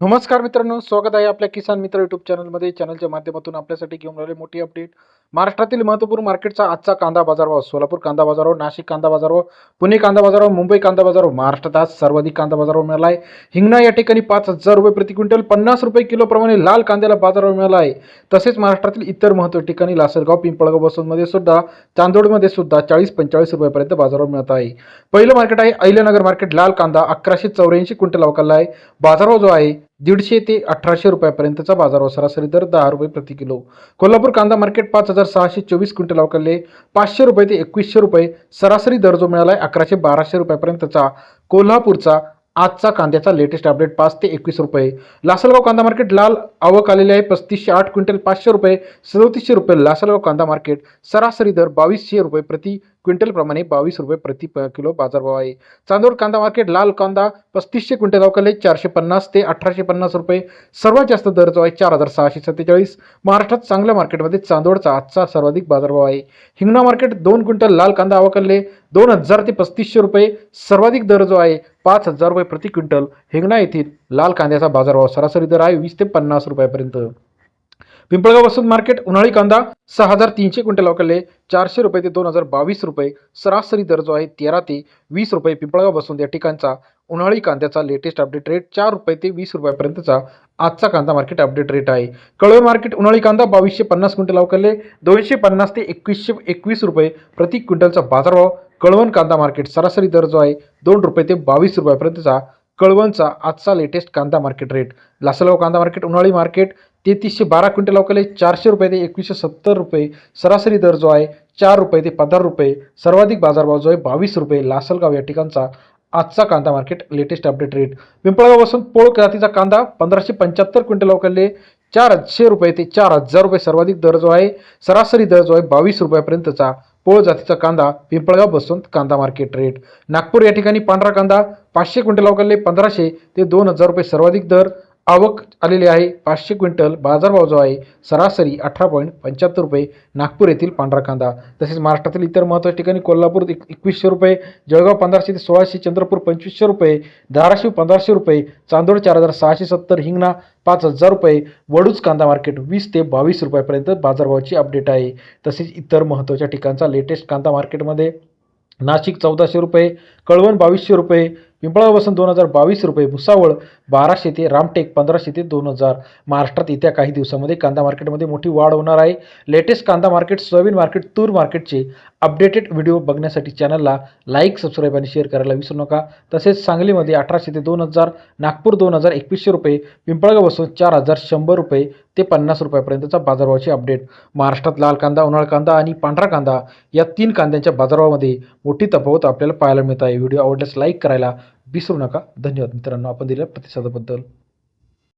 नमस्कार मित्रांनो स्वागत आहे आपल्या किसान मित्र युट्यूब चॅनलमध्ये चॅनलच्या माध्यमातून आपल्यासाठी घेऊन आले मोठी अपडेट महाराष्ट्रातील महत्त्वपूर्ण मार्केटचा आजचा कांदा बाजारभाव. सोलापूर कांदा बाजारभाव नाशिक कांदा बाजारभाव पुणे कांदा बाजारभाव मुंबई कांदा बाजारभाव. महाराष्ट्रात आज सर्वाधिक कांदा बाजारभाव मिळाला आहे. हिंगणा या ठिकाणी पाच हजार रुपये प्रति क्विंटल पन्नास रुपये किलोप्रमाणे लाल कांद्याला बाजारभाव मिळाला आहे. तसेच महाराष्ट्रातील इतर महत्त्व ठिकाणी लासलगाव पिंपळगाव बसूनमध्ये सुद्धा चांदोडमध्ये सुद्धा चाळीस पंचेचाळीस रुपयापर्यंत बाजारभाव मिळत आहे. पहिलं मार्केट आहे अहिल्यानगर मार्केट लाल कांदा अकराशे चौऱ्याऐंशी क्विंटल अवकाला आहे. बाजारभाव जो आहे दीडशे ते अठराशे रुपयापर्यंतचा बाजारावर सरासरी दर दहा रुपये प्रति किलो. कोल्हापूर कांदा मार्केट पाच हजार सहाशे चोवीस क्विंटल अवकाले पाचशे रुपये ते एकवीसशे रुपये. सरासरी दर जो मिळाला आहे अकराशे बाराशे रुपयापर्यंतचा. कोल्हापूरचा आजचा कांद्याचा लेटेस्ट अपडेट पाच ते एकवीस रुपये. लासलगाव कांदा मार्केट लाल आवक आलेले आहे पस्तीसशे आठ क्विंटल पाचशे रुपये सदोतीसशे रुपये लासलगाव कांदा मार्केट सरासरी दर बावीसशे रुपये प्रति क्विंटल प्रमाणे बावीस रुपये प्रति प- किलो बाजारभाव आहे. चांदोड कांदा मार्केट लाल कांदा पस्तीसशे क्विंटल अवकाले चारशे पन्नास ते अठराशे पन्नास रुपये. सर्वात जास्त दर जो आहे चार हजार सहाशे सत्तेचाळीस. महाराष्ट्रात चांगल्या मार्केटमध्ये चांदोडचा आजचा सर्वाधिक बाजारभाव आहे. हिंगणा मार्केट दोन क्विंटल लाल कांदा अवकाले दोन हजार ते पस्तीसशे रुपये सर्वाधिक दर जो आहे. पाच हजार रुपये प्रति क्विंटल हिंगणा येथील लाल कांद्याचा बाजारभाव सरासरी दर आहे वीस ते पन्नास रुपयापर्यंत. पिंपळगाव वसंत मार्केट उन्हाळी कांदा सहा हजार तीनशे क्विंटल अवकाले चारशे रुपये ते दोन हजार बावीस रुपये सरासरी दर जो आहे तेरा ते वीस रुपये पिंपळगाव वसंत या ठिकाणचा उन्हाळी कांद्याचा लेटेस्ट अपडेट रेट चार रुपये ते वीस रुपयापर्यंतचा आजचा कांदा मार्केट अपडेट रेट आहे. कळवे मार्केट उन्हाळी कांदा बावीसशे पन्नास क्विंटल अवकाले दोनशे पन्नास ते एकवीसशे एकवीस रुपये प्रति क्विंटलचा बाजारभाव कळवण कांदा मार्केट सरासरी दर जो आहे दोन रुपये ते बावीस रुपयापर्यंतचा कळवणचा आजचा लेटेस्ट कांदा मार्केट रेट लासलगाव कांदा मार्केट उन्हाळी मार्केट तेहतीसशे बारा क्विंटल अवकाले चारशे रुपये ते एकवीसशे सत्तर रुपये. सरासरी दर जो आहे चार रुपये ते पंधरा रुपये. सर्वाधिक बाजारभाव जो आहे बावीस रुपये. लासलगाव या ठिकाणचा आजचा कांदा मार्केट लेटेस्ट अपडेट रेट पिंपळगावपासून पोळ जातीचा कांदा पंधराशे पंच्याहत्तर क्विंटल अवकाले चारशे रुपये ते चार हजार रुपये. सर्वाधिक दर जो आहे सरासरी दर जो आहे बावीस रुपयापर्यंतचा पोळ जातीचा कांदा पिंपळगाव बसवंत कांदा मार्केट रेट नागपूर या ठिकाणी पांढरा कांदा पाचशे क्विंटल अवकाले पंधराशे ते दोन हजार रुपये. सर्वाधिक दर आवक आलेली आहे. पाचशे क्विंटल बाजारभाव जो आहे सरासरी अठरा पॉईंट पंच्याहत्तर रुपये नागपूर येथील पांढरा कांदा. तसेच महाराष्ट्रातील इतर महत्त्वाच्या ठिकाणी कोल्हापूर एक एकवीसशे रुपये जळगाव पंधराशे ते सोळाशे चंद्रपूर पंचवीसशे रुपये धाराशिव पंधराशे रुपये चांदोड चार हजार सहाशे सत्तर हिंगणा पाच हजार रुपये वडूच कांदा मार्केट वीस ते बावीस रुपयापर्यंत बाजारभावाची अपडेट आहे. तसेच इतर महत्त्वाच्या ठिकाणचा लेटेस्ट कांदा मार्केटमध्ये नाशिक चौदाशे रुपये कळवण बावीसशे रुपये पिंपळा वसंत दोन हजार बावीस रुपये भुसावळ बाराशे ते रामटेक पंधराशे ते दोन हजार महाराष्ट्रात येत्या काही दिवसामध्ये कांदा मार्केटमध्ये मोठी वाढ होणार आहे. लेटेस्ट कांदा मार्केट सोयाबीन मार्केट तूर मार्केटचे अपडेटेड व्हिडिओ बघण्यासाठी चॅनलला लाईक सबस्क्राईब आणि शेअर करायला विसरू नका. तसेच सांगलीमध्ये अठराशे ते दोन हजार नागपूर दोन हजार एकवीसशे रुपये पिंपळगाव असून चार हजार शंभर रुपये ते पन्नास रुपयापर्यंतचा बाजारभावाची अपडेट. महाराष्ट्रात लाल कांदा उन्हाळ कांदा आणि पांढरा कांदा या तीन कांद्यांच्या बाजारभावामध्ये मोठी तफावत आपल्याला पाहायला मिळत आहे. व्हिडिओ आवडल्यास लाईक करायला विसरू नका. धन्यवाद मित्रांनो आपण दिलेल्या प्रतिसादाबद्दल.